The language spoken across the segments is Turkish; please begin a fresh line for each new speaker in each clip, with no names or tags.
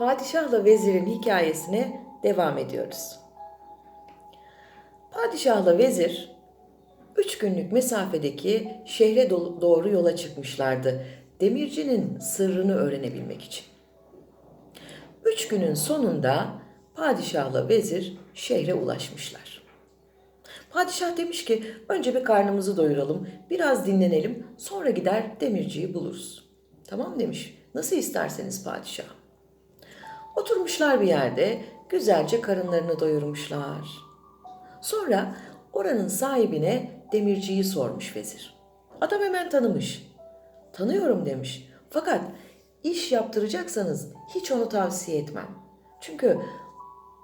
Padişahla vezirin hikayesine devam ediyoruz. Padişahla vezir üç günlük mesafedeki şehre do- doğru yola çıkmışlardı. Demircinin sırrını öğrenebilmek için. Üç günün sonunda padişahla vezir şehre ulaşmışlar. Padişah demiş ki önce bir karnımızı doyuralım, biraz dinlenelim, sonra gider demirciyi buluruz. Tamam demiş. Nasıl isterseniz padişah. Oturmuşlar bir yerde, güzelce karınlarını doyurmuşlar. Sonra oranın sahibine demirciyi sormuş vezir. Adam hemen tanımış. Tanıyorum demiş. Fakat iş yaptıracaksanız hiç onu tavsiye etmem. Çünkü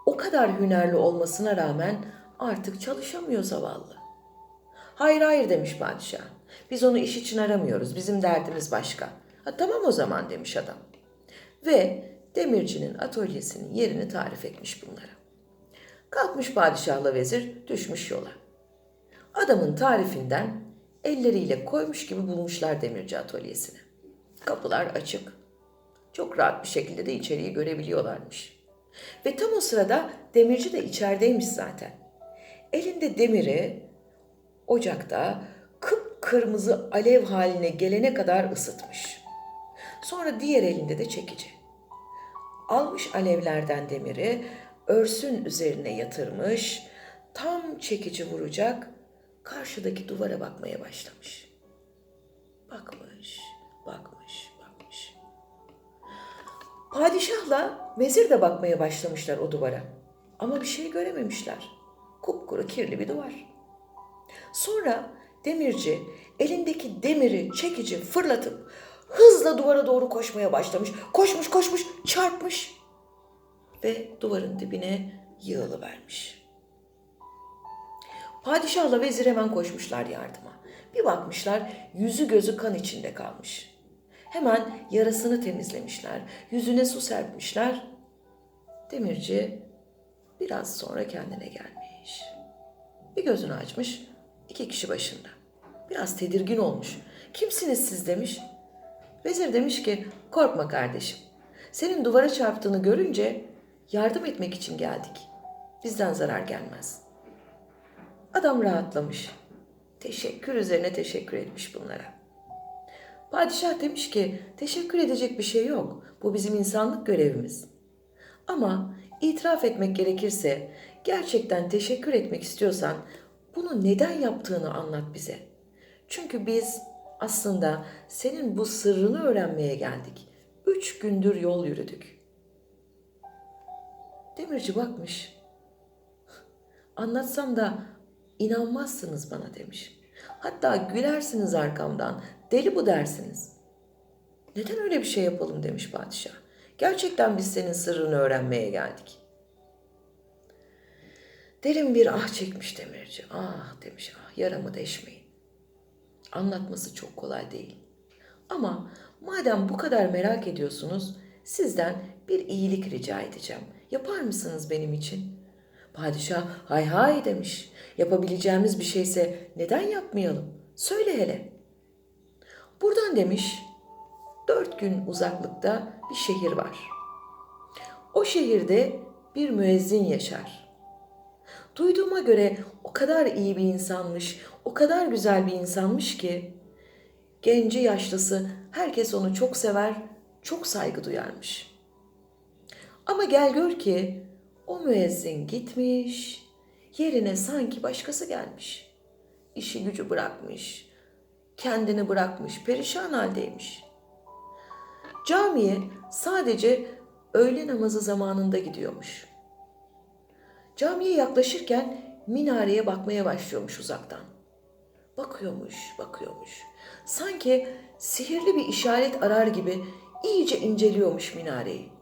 o kadar hünerli olmasına rağmen artık çalışamıyor zavallı. Hayır hayır demiş padişah. Biz onu iş için aramıyoruz. Bizim derdimiz başka. Ha, tamam o zaman demiş adam. Ve demircinin atölyesinin yerini tarif etmiş bunlara. Kalkmış padişahla vezir düşmüş yola. Adamın tarifinden elleriyle koymuş gibi bulmuşlar demirci atölyesini. Kapılar açık. Çok rahat bir şekilde de içeriği görebiliyorlarmış. Ve tam o sırada demirci de içerideymiş zaten. Elinde demiri ocakta kıpkırmızı alev haline gelene kadar ısıtmış. Sonra diğer elinde de çekici. Almış alevlerden demiri örsün üzerine yatırmış, tam çekici vuracak, karşıdaki duvara bakmaya başlamış. Bakmış, bakmış, bakmış. Padişahla vezir de bakmaya başlamışlar o duvara. Ama bir şey görememişler. Kupkuru kirli bir duvar. Sonra demirci elindeki demiri çekici fırlatıp hızla duvara doğru koşmaya başlamış. Koşmuş koşmuş çarpmış ve duvarın dibine yığılıvermiş. Padişahla vezir hemen koşmuşlar yardıma. Bir bakmışlar yüzü gözü kan içinde kalmış. Hemen yarasını temizlemişler, yüzüne su serpmişler. Demirci biraz sonra kendine gelmiş. Bir gözünü açmış, iki kişi başında. Biraz tedirgin olmuş. Kimsiniz siz demiş. Vezir demiş ki korkma kardeşim. Senin duvara çarptığını görünce yardım etmek için geldik. Bizden zarar gelmez. Adam rahatlamış. Teşekkür üzerine teşekkür etmiş bunlara. Padişah demiş ki teşekkür edecek bir şey yok. Bu bizim insanlık görevimiz. Ama itiraf etmek gerekirse gerçekten teşekkür etmek istiyorsan bunu neden yaptığını anlat bize. Çünkü biz aslında senin bu sırrını öğrenmeye geldik. Üç gündür yol yürüdük. Demirci bakmış. Anlatsam da inanmazsınız bana demiş. Hatta gülersiniz arkamdan. Deli bu dersiniz. Neden öyle bir şey yapalım demiş padişah. Gerçekten biz senin sırrını öğrenmeye geldik. Derin bir ah çekmiş demirci. Ah demiş ah yaramı deşmeyin. Anlatması çok kolay değil. Ama madem bu kadar merak ediyorsunuz sizden bir iyilik rica edeceğim. Yapar mısınız benim için? Padişah hay hay demiş. Yapabileceğimiz bir şeyse neden yapmayalım? Söyle hele. Buradan demiş dört gün uzaklıkta bir şehir var. O şehirde bir müezzin yaşar. Duyduğuma göre o kadar iyi bir insanmış, o kadar güzel bir insanmış ki genci yaşlısı herkes onu çok sever, çok saygı duyarmış. Ama gel gör ki o müezzin gitmiş, yerine sanki başkası gelmiş. İşi gücü bırakmış, kendini bırakmış, perişan haldeymiş. Camiye sadece öğle namazı zamanında gidiyormuş. Camiye yaklaşırken minareye bakmaya başlıyormuş uzaktan. Bakıyormuş, bakıyormuş. Sanki sihirli bir işaret arar gibi iyice inceliyormuş minareyi.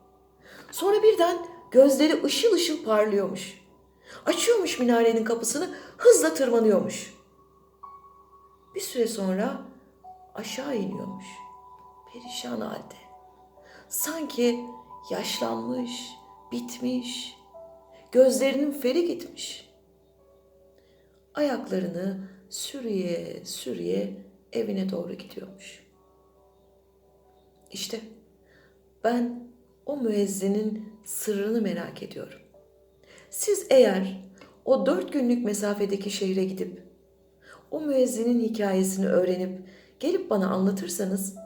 Sonra birden gözleri ışıl ışıl parlıyormuş. Açıyormuş minarenin kapısını, hızla tırmanıyormuş. Bir süre sonra aşağı iniyormuş. Perişan halde. Sanki yaşlanmış, bitmiş, gözlerinin feri gitmiş. Ayaklarını sürüye sürüye evine doğru gidiyormuş. İşte ben o müezzinin sırrını merak ediyorum. Siz eğer o dört günlük mesafedeki şehre gidip o müezzinin hikayesini öğrenip gelip bana anlatırsanız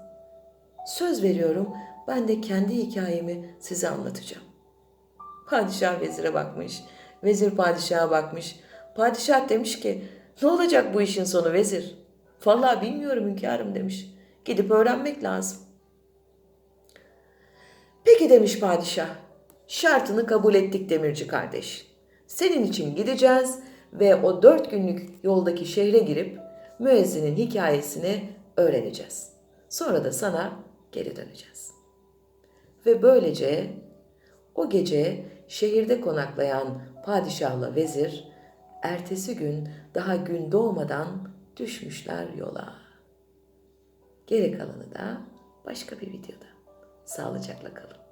söz veriyorum ben de kendi hikayemi size anlatacağım. Padişah vezire bakmış, vezir padişaha bakmış. Padişah demiş ki ne olacak bu işin sonu vezir? Vallahi bilmiyorum hünkârım demiş. Gidip öğrenmek lazım. Peki demiş padişah. Şartını kabul ettik demirci kardeş. Senin için gideceğiz ve o dört günlük yoldaki şehre girip müezzinin hikayesini öğreneceğiz. Sonra da sana geri döneceğiz. Ve böylece o gece şehirde konaklayan padişahla vezir ertesi gün daha gün doğmadan düşmüşler yola. Geri kalanı da başka bir videoda. Sağlıcakla kalın.